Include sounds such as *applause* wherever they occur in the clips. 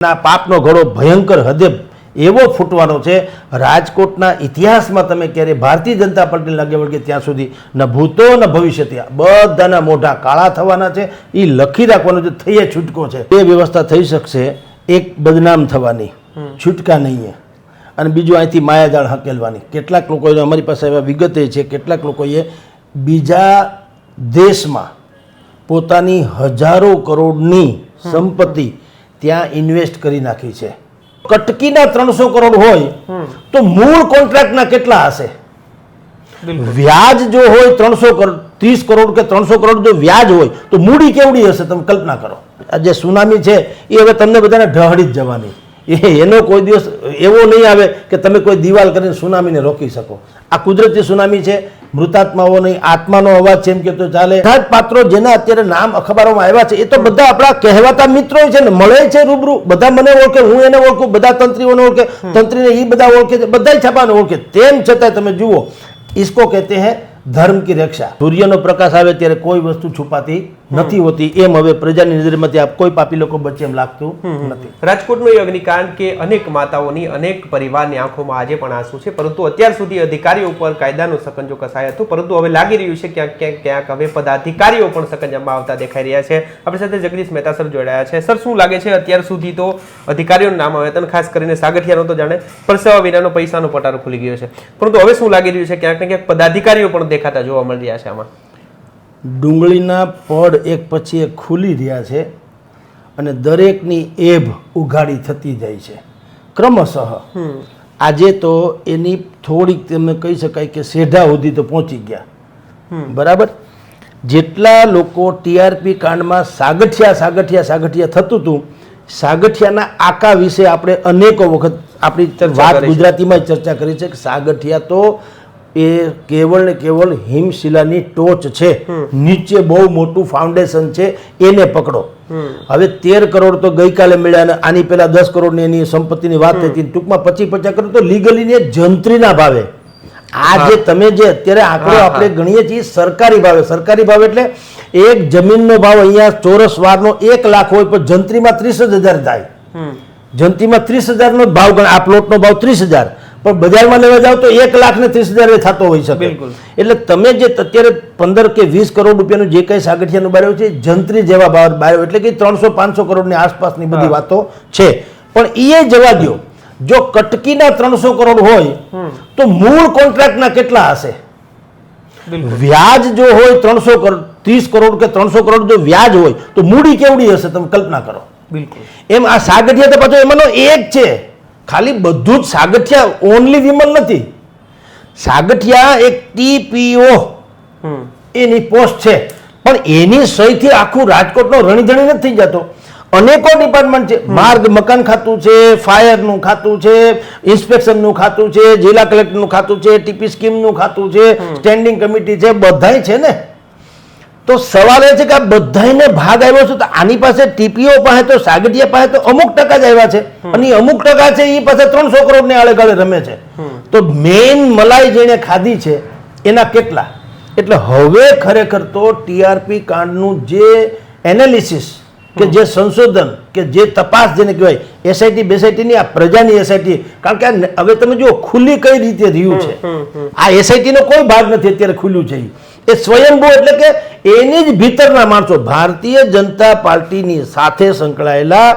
ના પાપનો ઘડો ભયંકર હદે એવો ફૂટવાનો છે. રાજકોટના ઇતિહાસમાં તમે ક્યારે ભારતીય જનતા પાર્ટી લાગે વળગે ત્યાં સુધી ન ભૂતો ન ભવિષ્ય ત્યાં બધાના મોઢા કાળા થવાના છે. એ લખી રાખવાનો છે થઈએ છૂટકો છે. એ વ્યવસ્થા થઈ શકશે. એક બદનામ થવાની. છૂટકા નહીં અને બીજું અહીંથી માયાજાળ હકેલવાની. કેટલાક લોકોએ અમારી પાસે એવા વિગતે છે. કેટલાક લોકોએ બીજા દેશમાં પોતાની હજારો કરોડની સંપત્તિ ત્યાં ઇન્વેસ્ટ કરી નાખી છે. કટકીના ત્રણસો કરોડ હોય તો મૂળ કોન્ટ્રાક્ટના કેટલા હશે? વ્યાજ જો હોય ત્રણસો કરોડ ત્રીસ કરોડ કે ત્રણસો કરોડ જો વ્યાજ હોય તો મૂડી કેવડી હશે તમે કલ્પના કરો. આ જે સુનામી છે એ હવે તમને બધાને ઢહળી જ જવાની. એનો કોઈ દિવસ એવો નહીં આવે કે તમે કોઈ દિવાલ કરીને સુનામીને રોકી શકો. આ કુદરતી સુનામી છે મૃતાત્માઓની આત્માનો અવાજ છે એમ કે ચાલે. અર્થાત પાત્રો જેના અત્યારે નામ અખબારોમાં આવ્યા છે એ તો બધા આપણા કહેવાતા મિત્રો છે ને મળે છે રૂબરૂ. બધા મને ઓળખે હું એને ઓળખું બધા તંત્રીઓને ઓળખે. તંત્રીને એ બધા ઓળખે છે બધા છાપાને ઓળખે. તેમ છતાં તમે જુઓ ઇસકો કહેતે હે ધર્મ કી રક્ષા. સૂર્યનો પ્રકાશ આવે ત્યારે કોઈ વસ્તુ છુપાતી નથી હોતી એમ હવે પ્રજાની નજરમાંથી આપ કોઈ પાપી લોકો બચે એમ લાગતું નથી. રાજકોટનો એ અગ્નિકાંડ કે અનેક માતાઓની અનેક પરિવારની આંખોમાં આજે પણ આંસુ છે પરંતુ અત્યાર સુધી અધિકારીઓ ઉપર કાયદાનો સકંજો કસાય હતો પરંતુ હવે લાગી રહ્યું છે ક્યાંક ક્યાંક ક્યાંક હવે પદાધિકારીઓ પણ સકંજામાં આવતા દેખાઈ રહ્યા છે. આપણી સાથે જગદીશ મહેતા સર જોડાયા છે. સર શું લાગે છે અત્યાર સુધી તો અધિકારીઓનું નામ આવે અને ખાસ કરીને સાગઠિયાનો તો જાણે પરસેવા વિનાનો પૈસાનો પટારો ખુલી ગયો છે. પરંતુ હવે શું લાગી રહ્યું છે? ક્યાંક ને ક્યાંક પદાધિકારીઓ પણ દેખાતા જોવા મળી રહ્યા છે આમાં. ડુંગળીના પડ એક પછી એક ખુલી રહ્યા છે અને દરેકની એભ ઉઘાડી થતી જાય છે. ક્રમશઃ આજે તો એની થોડીક તમે કહી શકાય કે સેઢા સુધી તો પહોંચી ગયા. બરાબર? જેટલા લોકો ટીઆરપી કાંડમાં સાગઠિયા સાગઠિયા સાગઠિયા થતું હતું સાગઠિયાના આકા વિશે આપણે અનેકો વખત આપણી વાત ગુજરાતીમાં જ ચર્ચા કરી છે કે સાગઠિયા તો એ કેવળ ને કેવળ હિમશિલાની ટોચ છે. નીચે બહુ મોટું ફાઉન્ડેશન છે. એને પકડો. હવે તેર કરોડ તો ગઈકાલે મળ્યા અને આની પહેલા દસ કરોડની એની સંપત્તિની વાત થઈ ટૂંકમાં પચીસ પચાસ કરોડ તો લીગલી ને જંત્રીના ભાવે. આ જે તમે જે અત્યારે આંકડો. આપણે ગણીએ છીએ સરકારી ભાવે. સરકારી ભાવ એટલે એક જમીનનો ભાવ અહીંયા ચોરસ વારનો એક લાખ હોય પણ જંત્રીમાં ત્રીસ જ હજાર થાય જંત્રીમાં ત્રીસ હજારનો ભાવ ગણ આ પ્લોટનો ભાવ ત્રીસ હજાર. પણ બજારમાં લેવા જાવ તો એક લાખ ને ત્રીસ હજાર થતો હોઈ શકે. એટલે તમે જે અત્યારે પંદર કે વીસ કરોડ રૂપિયાનું જે કંઈ સાગઠિયાનું બાર્યું છે જંત્રી જેવા ભાવ બાર્યો એટલે કે ત્રણસો પાંચસો કરોડની આસપાસની બધી વાતો છે. પણ એ જવા દો જો કટકીના ત્રણસો કરોડ હોય તો મૂળ કોન્ટ્રાક્ટના કેટલા હશે? વ્યાજ જો હોય ત્રણસો કરોડ ત્રીસ કરોડ કે ત્રણસો કરોડ જો વ્યાજ હોય તો મૂડી કેવડી હશે તમે કલ્પના કરો. બિલકુલ. એમ આ સાગઠિયા તો પાછો એમાંનો એક છે. ખાલી બધું જ સાગઠિયા ઓનલી વિમલ નથી. સાગઠિયા એક ટીપીઓ એની પોસ્ટ છે. પણ એની સહીથી આખું રાજકોટનો રણીધણી નથી થઈ જતો. અનેકો ડિપાર્ટમેન્ટ છે. માર્ગ મકાન ખાતું છે ફાયરનું ખાતું છે ઇન્સ્પેક્શનનું ખાતું છે જિલ્લા કલેક્ટરનું ખાતું છે ટીપી સ્કીમનું ખાતું છે સ્ટેન્ડિંગ કમિટી છે બધાય છે ને? તો સવાલ એ છે કે આ બધાને ભાગ આવ્યો છે તો આની પાસે ટીપીઓ પાસે તો સાગઠિયા પાસે તો અમુક ટકા જ આવ્યા છે. અને અમુક ટકા છે એ પાસે ત્રણસો કરોડ ને આળે ગાળે રમે છે. તો મેઇન મલાઈ જેને ખાધી છે એના કેટલા? એટલે હવે ખરેખર તો ટીઆરપી કાંડનું જે એનાલિસિસ કે જે સંશોધન કે જે તપાસ જેને કહેવાય એસઆઈટી બેસઆઈટીની આ પ્રજાની એસઆઈટી કારણ કે હવે તમે જુઓ ખુલ્લી કઈ રીતે રહ્યું છે? આ એસઆઈટી નો કોઈ ભાગ નથી અત્યારે ખુલ્લું છે. એ સ્વયંભૂ એટલે કે એની જ ભીતરના માણસો. ભારતીય જનતા પાર્ટીની સાથે સંકળાયેલા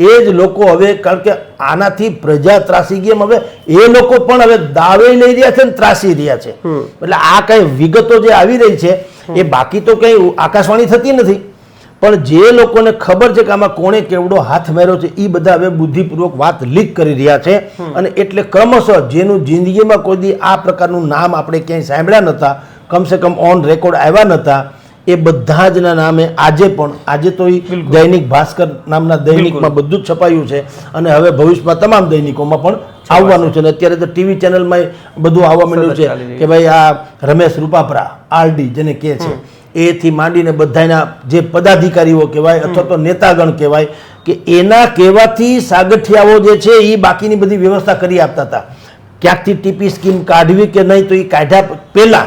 એ જ લોકો હવે કારણ કે આનાથી પ્રજા ત્રાસી ગઈ હવે એ લોકો પણ હવે દાવે લઈ રહ્યા છે ને ત્રાસી રહ્યા છે. એટલે આ કઈ વિગતો જે આવી રહી છે એ બાકી તો કઈ આકાશવાણી થતી નથી. પણ જે લોકોને ખબર છે કે આમાં કોણે કેવડો હાથ માર્યો છે એ બધા હવે બુદ્ધિપૂર્વક વાત લીક કરી રહ્યા છે. અને એટલે ક્રમશઃ જેનું જિંદગીમાં કોઈ દી આ પ્રકારનું નામ આપણે ક્યાંય સાંભળ્યા નહોતા કમસે કમ ઓન રેકોર્ડ આવ્યા નહોતા એ બધા જ ના નામે આજે પણ આજે તો દૈનિક ભાસ્કર નામના દૈનિકમાં બધું જ છપાયું છે અને હવે ભવિષ્યમાં તમામ દૈનિકોમાં પણ આવવાનું છે અને અત્યારે તો ટીવી ચેનલમાં બધું આવવા માંડ્યું છે કે ભાઈ આ રમેશ રૂપાપરા આરડી જેને કહે છે એથી માંડીને બધાના જે પદાધિકારીઓ કહેવાય અથવા તો નેતાગણ કહેવાય કે એના કહેવાથી સાગઠિયાઓ જે છે એ બાકીની બધી વ્યવસ્થા કરી આપતા હતા. ક્યાંકથી ટીપી સ્કીમ કાઢવી કે નહીં તો એ કાઢ્યા પહેલા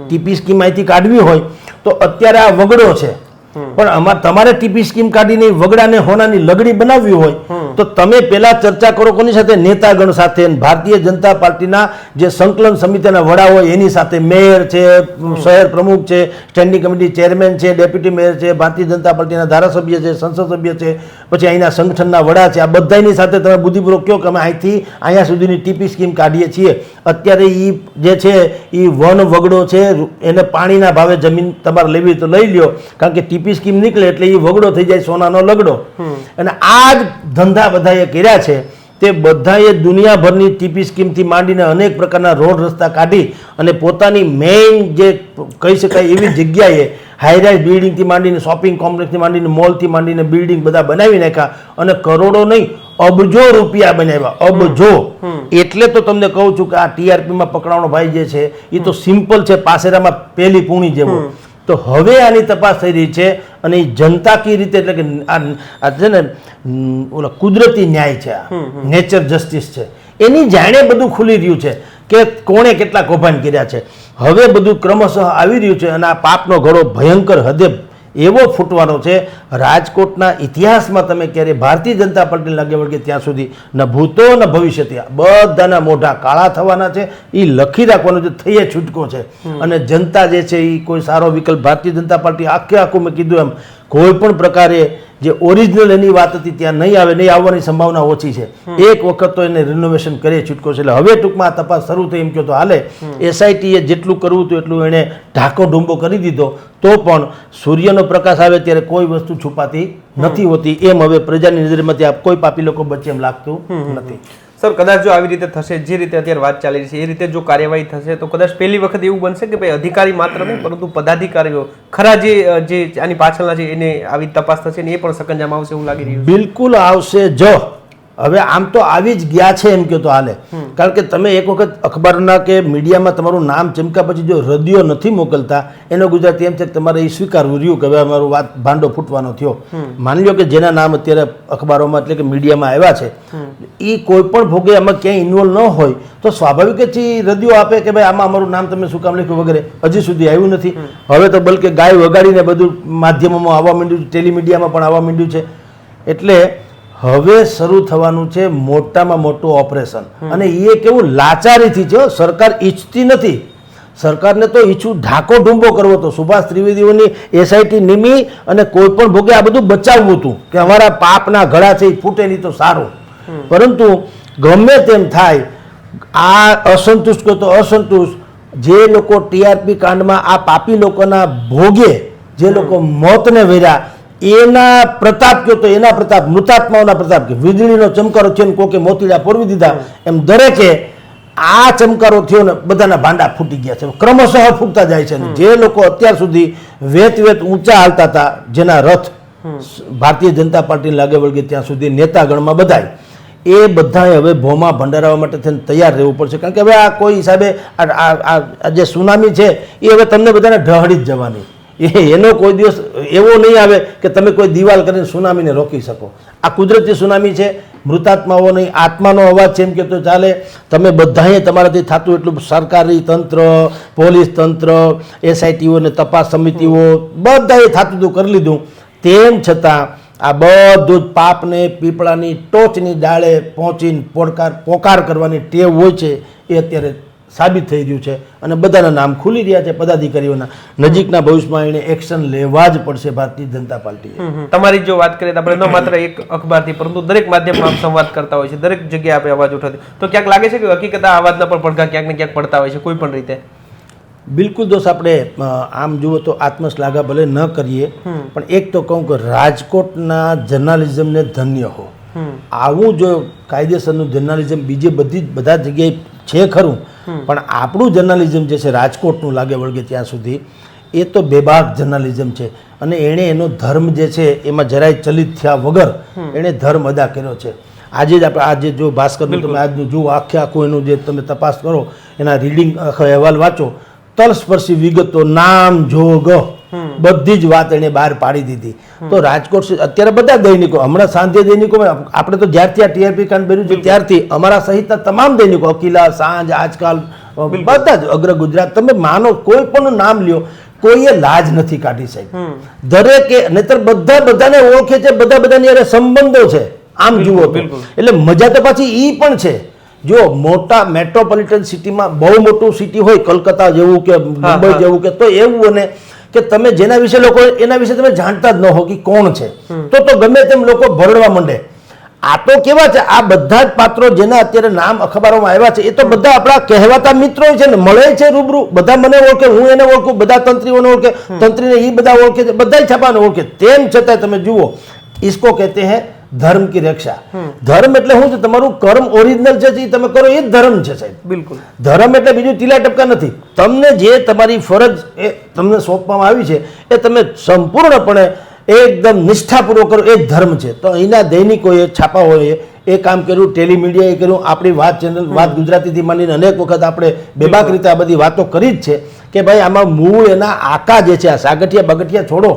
ટીપી સ્કીમ અહીંથી કાઢવી હોય તો અત્યારે આ વગડો છે. પણ આમાં તમારે ટીપી સ્કીમ કાઢીને વગડાને હોનાની લગડી બનાવવી હોય તો તમે પેલા ચર્ચા કરો કોની સાથે? નેતાગણ સાથે. ભારતીય જનતા પાર્ટીના જે સંકલન સમિતિના વડા હોય એની સાથે. મેયર છે શહેર પ્રમુખ છે સ્ટેન્ડિંગ કમિટી ચેરમેન છે ડેપ્યુટી મેયર છે ભારતીય જનતા પાર્ટીના ધારાસભ્ય છે સંસદ સભ્ય છે પછી અહીંના સંગઠનના વડા છે. આ બધાની સાથે તમે બુદ્ધિપૂર્વક કહો કે અમે અહીંથી અહીંયા સુધીની ટીપી સ્કીમ કાઢીએ છીએ. અત્યારે એ જે છે એ વન વગડો છે એને પાણીના ભાવે જમીન તમારે લેવી તો લઈ લ્યો. કારણ કે ટીપી સ્કીમ નીકળે એટલે એ વગડો થઈ જાય સોનાનો લગડો. અને આ જ ધંધા બધાએ કર્યા છે તે બધાએ દુનિયાભરની ટીપી સ્કીમથી માંડીને અનેક પ્રકારના રોડ રસ્તા કાઢી અને પોતાની મેઇન જે કહી શકાય એવી જગ્યાએ હાઈરાઇઝ બિલ્ડિંગથી માંડીને શોપિંગ કોમ્પ્લેક્સથી માંડીને મોલથી માંડીને બિલ્ડિંગ બધા બનાવી નાખ્યા અને કરોડો નહીં અબજો રૂપિયા બનાવ્યા અબજો. એટલે તો તમને કહું છું કે આ ટીઆરપીમાં પકડાવાનો ભાઈ જે છે એ તો સિમ્પલ છે પાસેરામાં પેલી પૂણી જેવો. તો હવે આની તપાસ થઈ રહી છે અને એ જનતાકીય રીતે એટલે કે આ છે ને ઓલા કુદરતી ન્યાય છે આ નેચર જસ્ટિસ છે. એની જાણે બધું ખુલી રહ્યું છે કે કોણે કેટલા કૌભાંડ કર્યા છે. હવે બધું ક્રમશઃ આવી રહ્યું છે અને આ પાપનો ઘડો ભયંકર હદે એવો ફૂટવાનો છે. રાજકોટના ઇતિહાસમાં તમે ક્યારેય ભારતીય જનતા પાર્ટી લાગે વળગે ત્યાં સુધી ન ભૂતો ન ત્યાં બધાના મોઢા કાળા થવાના છે. એ લખી રાખવાનું છે થઈએ છૂટકો છે. અને જનતા જે છે એ કોઈ સારો વિકલ્પ ભારતીય જનતા પાર્ટી આખે આખું મેં કીધું એમ કોઈ પણ પ્રકારે જે ઓરિજિનલ એની વાત હતી ત્યાં નહીં આવે નહીં આવવાની સંભાવના ઓછી છે. એક વખત તો એને રિનોવેશન કરીએ છૂટકો છે. એટલે હવે ટૂંકમાં આ તપાસ શરૂ થઈ એમ કહો તો હાલે. એસઆઈટીએ જેટલું કરવું હતું એટલું એણે ઢાકો ઢુંબો કરી દીધો. તો પણ સૂર્યનો પ્રકાશ આવે ત્યારે કોઈ વસ્તુ છુપાતી નથી હોતી. એમ હવે પ્રજાની નજરમાંથી આ કોઈ પાપી લોકો બચે એમ લાગતું નથી. સર, કદાચ જો આવી રીતે થશે, જે રીતે અત્યારે વાત ચાલી રહી છે, એ રીતે જો કાર્યવાહી થશે, તો કદાચ પહેલી વખત એવું બનશે કે ભાઈ અધિકારી માત્ર નહીં, પરંતુ પદાધિકારીઓ, ખરા જે જે આની પાછળના છે એને આવી તપાસ થશે ને એ પણ સકંજામાં આવશે એવું લાગી રહ્યું બિલકુલ આવશે જો. હવે આમ તો આવી જ ગયા છે એમ કહો તો હાલે. કારણ કે તમે એક વખત અખબારના કે મીડિયામાં તમારું નામ ચમક્યા પછી જો રદિયો નથી મોકલતા, એનો ગુજરાતી એમ છે કે તમારે એ સ્વીકારવું રહ્યું કે હવે અમારું વાત ભાંડો ફૂટવાનો થયો. માની લો કે જેના નામ અત્યારે અખબારોમાં એટલે કે મીડિયામાં આવ્યા છે એ કોઈ પણ ભોગે આમાં ક્યાંય ઇન્વોલ્વ ન હોય તો સ્વાભાવિક જ એ ઈ આપે કે ભાઈ આમાં અમારું નામ તમે શું કામ લખ્યું વગેરે. હજી સુધી આવ્યું નથી. હવે તો બલકે ગાય વગાડીને બધું માધ્યમોમાં આવવા માંડ્યું છે, ટેલિમીડિયામાં પણ આવવા માંડ્યું છે. એટલે હવે શરૂ થવાનું છે મોટામાં મોટું ઓપરેશન. અને એ કેવું લાચારીથી છે સરકાર ઈચ્છતી નથી. સરકારને તો ઈચ્છું ઢાકો ઢૂંબો કરવો હતો. સુભાષ ત્રિવેદીઓની એસઆઈટી નિમી અને કોઈ પણ ભોગે આ બધું બચાવવું હતું. કે અમારા પાપના ઘડા છે એ ફૂટે નહીં તો સારું. પરંતુ ગમે તેમ થાય આ અસંતુષ્ટ કહો તો અસંતુષ્ટ જે લોકો ટીઆરપી કાંડમાં આ પાપી લોકોના ભોગે જે લોકો મોતને વેર્યા એના પ્રતાપ કયો તો એના પ્રતાપ મૃતાત્માઓના પ્રતાપ કે વીજળીનો ચમકારો થયો ને કોકે મોતીડા પોરવી દીધા. એમ દરેકે આ ચમકારો થયો ને બધાના ભાંડા ફૂટી ગયા છે. ક્રમશઃ ફૂટતા જાય છે જે લોકો અત્યાર સુધી વેત વેત ઊંચા હાલતા હતા, જેના રથ ભારતીય જનતા પાર્ટી લાગે વળગે ત્યાં સુધી નેતાગણમાં બધાય, એ બધાએ હવે ભોમાં ભંડારવા માટે થઈને તૈયાર રહેવું પડશે. કારણ કે હવે આ કોઈ હિસાબે આ જે સુનામી છે, એ હવે તમને બધાને ઢહળી જ જવાની. એનો કોઈ દિવસ એવો નહીં આવે કે તમે કોઈ દિવાલ કરીને સુનામીને રોકી શકો. આ કુદરતી સુનામી છે, મૃતાત્માઓ નહીં, આત્માનો અવાજ છે એમ કે તો ચાલે. તમે બધાએ તમારાથી થતું એટલું સરકારી તંત્ર, પોલીસ તંત્ર એસઆઈટીઓ ને તપાસ સમિતિઓ, બધાએ થતું હતું કરી લીધું. તેમ છતાં આ બધું જ પાપને પીપળાની ટોચની ડાળે પહોંચીને પોડકાર પોકાર કરવાની ટેવ હોય છે, એ અત્યારે સાબિત થઈ રહ્યું છે અને બધાના નામ ખુલી રહ્યા છે પદાધિકારીઓના. નજીકના ભવિષ્યમાં એને એક્શન લેવા જ પડશે ભારતીય જનતા પાર્ટીએ. હમ. તમારી જો વાત કરીએ તો આપણે ન *coughs* માત્ર એક અખબારથી પરંતુ દરેક માધ્યમમાં સંવાદ કરતા હોય છે. દરેક જગ્યાએ આપણે અવાજ ઉઠાવતી તો ક્યાંક લાગે છે કે હકીકત આ અવાજના પણ પડઘા ક્યાંક ને ક્યાંક પડતા હોય છે કોઈ પણ રીતે? બિલકુલ દોસ્ત આપણે આમ જુઓ તો આત્મશ્લાઘા ભલે ન કરીએ પણ એક તો કહું કે રાજકોટના જર્નાલિઝમને ધન્ય હો. આવું જો કાયદેસરનું જર્નાલિઝમ બીજે બધી બધા જગ્યાએ છે ખરું પણ આપણું જર્નાલિઝમ જે છે રાજકોટનું લાગે વળગે ત્યાં સુધી એ તો બેબાક જર્નાલિઝમ છે. અને એણે એનો ધર્મ જે છે એમાં જરાય ચલિત થયા વગર એણે ધર્મ અદા કર્યો છે. આજે જ આપણે આજે જો ભાસ્કરનું તમે આજનું જુઓ આખે આખું એનું જે તમે તપાસ કરો એના રીડિંગ આખો અહેવાલ વાંચો તલસ્પર્શી વિગતો નામ જોગ. બધી જ વાત એને બહાર પાડી દીધી. તો રાજકોટ અત્યારે બધા દૈનિકો હમણાં સાંજે દૈનિકો આપણે તો જ્યારથી આ ટીઆરપી કાંડ બન્યું છે ત્યારથી અમારા સહિતના તમામ દૈનિકો અકીલા સાંજ આજકાલ બધા જ અગ્ર ગુજરાત તમે માનો કોઈ પણ નામ લ્યો કોઈએ લાજ નથી કાઢી સાહેબ. દરેકે નહીતર બધા બધાને ઓળખે છે બધા બધાની અરે સંબંધો છે. આમ જુઓ એટલે મજા તો પાછી ઈ પણ છે. જો મોટા મેટ્રોપોલિટન સિટીમાં બહુ મોટું સિટી હોય કલકત્તા જેવું કે મુંબઈ જેવું કે તો એવું બને કે તમે જેના વિશે લોકો એના વિશે તમે જાણતા જ ન હો કે કોણ છે. તો તો ગમે તેમ લોકો ભરડવા માંડે. આ તો કેવા છે? આ બધા જ પાત્રો જેના અત્યારે નામ અખબારોમાં આવ્યા છે એ તો બધા આપણા કહેવાતા મિત્રો છે ને મળે છે રૂબરૂ. બધા મને ઓળખે હું એને ઓળખું બધા તંત્રીઓને ઓળખે તંત્રીને એ બધા ઓળખે છે બધા છાપાને ઓળખે. તેમ છતાં તમે જુઓ ઇસકો કહેતે હૈ ધર્મ કી રક્ષા. ધર્મ એટલે શું છે? તમારું કર્મ ઓરિજિનલ છે એ તમે કરો એ જ ધર્મ છે સાહેબ. બિલકુલ. ધર્મ એટલે બીજું ટીલા ટપકા નથી. તમને જે તમારી ફરજ એ તમને સોંપવામાં આવી છે એ તમે સંપૂર્ણપણે એકદમ નિષ્ઠાપૂર્વક કરો એ જ ધર્મ છે. તો અહીંના દૈનિકોએ છાપાઓએ એ કામ કર્યું ટેલિમીડિયાએ કર્યું આપણી વાત ચેનલ વાત ગુજરાતીથી માંડીને અનેક વખત આપણે બેબાક રીતે આ બધી વાતો કરી જ છે કે ભાઈ આમાં મૂળ એના આકા જે છે આ સાગઠિયા બગઠિયા છોડો.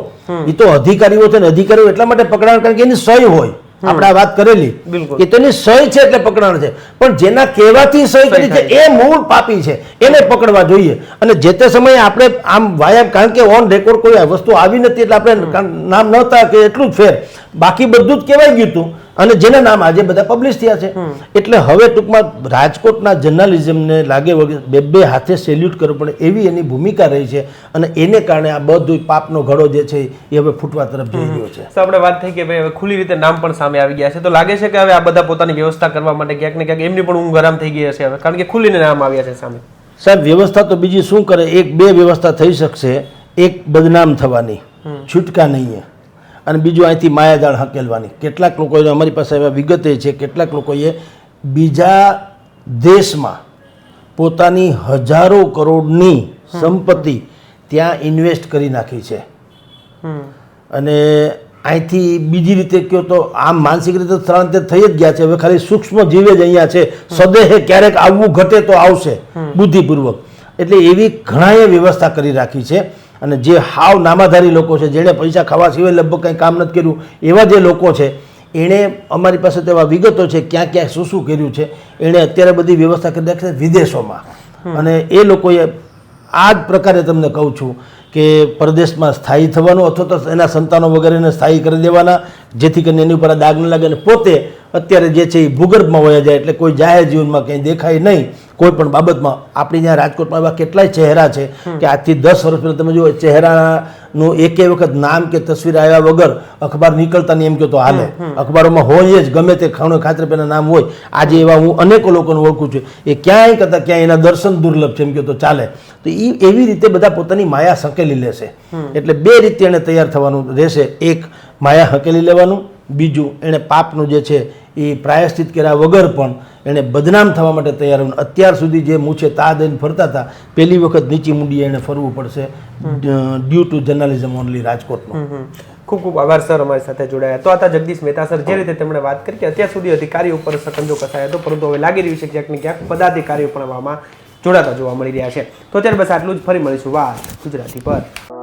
એ તો અધિકારીઓ છે ને અધિકારીઓ એટલા માટે પકડાણ કારણ કે એની સહી હોય. આપણે આ વાત કરેલી. કે તેની સહી છે એટલે પકડાણ છે. પણ જેના કહેવાથી સહી કરી છે એ મૂળ પાપી છે. એને પકડવા જોઈએ. અને જે તે સમયે આપણે આમ વાયા કારણ કે ઓન રેકોર્ડ કોઈ વસ્તુ આવી નથી એટલે આપણે નામ નહોતા કે એટલું જ ફેર. બાકી બધું જ કહેવાય ગયું હતું. અને જેના નામ આજે બધા પબ્લિશ થયા છે. એટલે હવે ટૂંકમાં રાજકોટના જર્નાલિઝમને લાગે વગર બે બે હાથે સેલ્યુટ કરવું પડે એવી એની ભૂમિકા રહી છે અને એને કારણે આ બધું પાપનો ઘડો જે છે એ હવે ફૂટવા તરફ જઈ રહ્યો છે. તો આપણે વાત થઈ કે ભાઈ હવે ખુલ્લી રીતે નામ પણ સામે આવી ગયા છે. તો લાગે છે કે હવે આ બધા પોતાની વ્યવસ્થા કરવા માટે ક્યાંક ને ક્યાંક એમની પણ ઊંઘ હરામ થઈ ગઈ હશે હવે? કારણ કે ખુલ્લીને નામ આવ્યા છે સામે. સાહેબ વ્યવસ્થા તો બીજી શું કરે? એક બે વ્યવસ્થા થઈ શકશે. એક બદનામ થવાની. છૂટકા નહીં અને બીજું અહીંથી માયાજાળ હકેલવાની. કેટલાક લોકોએ અમારી પાસે એવા વિગતે છે કેટલાક લોકોએ બીજા દેશમાં પોતાની હજારો કરોડની સંપત્તિ ત્યાં ઇન્વેસ્ટ કરી નાખી છે. અને અહીંથી બીજી રીતે કહો તો આમ માનસિક રીતે સ્થળાંતર થઈ જ ગયા છે. હવે ખાલી સૂક્ષ્મ જીવે જ અહીંયા છે. સદેહે ક્યારેક આવવું ઘટે તો આવશે. બુદ્ધિપૂર્વક. એટલે એવી ઘણાએ વ્યવસ્થા કરી રાખી છે. અને જે હાવ નામાધારી લોકો છે જેણે પૈસા ખાવા સિવાય લગભગ કંઈ કામ નથી કર્યું એવા જે લોકો છે એણે અમારી પાસે તો એવા વિગતો છે ક્યાં ક્યાં શું શું કર્યું છે એણે અત્યારે બધી વ્યવસ્થા કરી રાખી છે વિદેશોમાં. અને એ લોકોએ આ જ પ્રકારે તમને કહું છું કે પરદેશમાં સ્થાયી થવાનું અથવા તો એના સંતાનો વગેરેને સ્થાયી કરી દેવાના જેથી કરીને એની ઉપર આ દાગ ન લાગે અને પોતે અત્યારે જે છે એ ભૂગર્ભમાં વયા જાય એટલે કોઈ જાહેર જીવનમાં કંઈ દેખાય નહીં. કોઈ પણ બાબતમાં આપણી ત્યાં રાજકોટમાં એવા કેટલાય ચહેરા છે કે આજથી દસ વર્ષ પહેલાં તમે જુઓ ચહેરાનું એકે વખત નામ કે તસવીર આવ્યા વગર અખબાર નીકળતા નહીં એમ કહો તો હાલે. અખબારોમાં હોય જ ગમે તે ખાણો ખાતર પેલા નામ હોય. આજે એવા હું અનેકો લોકોને ઓળખું છું. એ ક્યાંય કરતાં ક્યાંય એના દર્શન દુર્લભ છે એમ કહો તો ચાલે. તો એ એવી રીતે બધા પોતાની માયા સંકેલી લેશે. એટલે બે રીતે એને તૈયાર થવાનું રહેશે. એક માયા હકેલી લેવાનું બીજું એણે પાપનું જે છે એ પ્રાયશ્ચિત કર્યા વગર પણ એણે બદનામ થવા માટે તૈયાર અત્યાર સુધી જે મૂછે તા દઈને ફરતા હતા પહેલી વખત નીચી મૂડીએ એણે ફરવું પડશે ડ્યુ ટુ જર્નાલિઝમ ઓનલી રાજકોટનું. ખૂબ ખૂબ આભાર સર અમારી સાથે જોડાયા. તો હતા જગદીશ મહેતા સર. જે રીતે તેમણે વાત કરી કે અત્યાર સુધી અધિકારીઓ ઉપર સકંજો કસાયો હતો પરંતુ હવે લાગી રહ્યું છે કે ક્યાંક ને ક્યાંક પદાધિકારીઓ પણ આમાં જોડાતા જોવા મળી રહ્યા છે. તો અત્યારે બસ આટલું જ. ફરી મળીશું. વાત ગુજરાતી પર.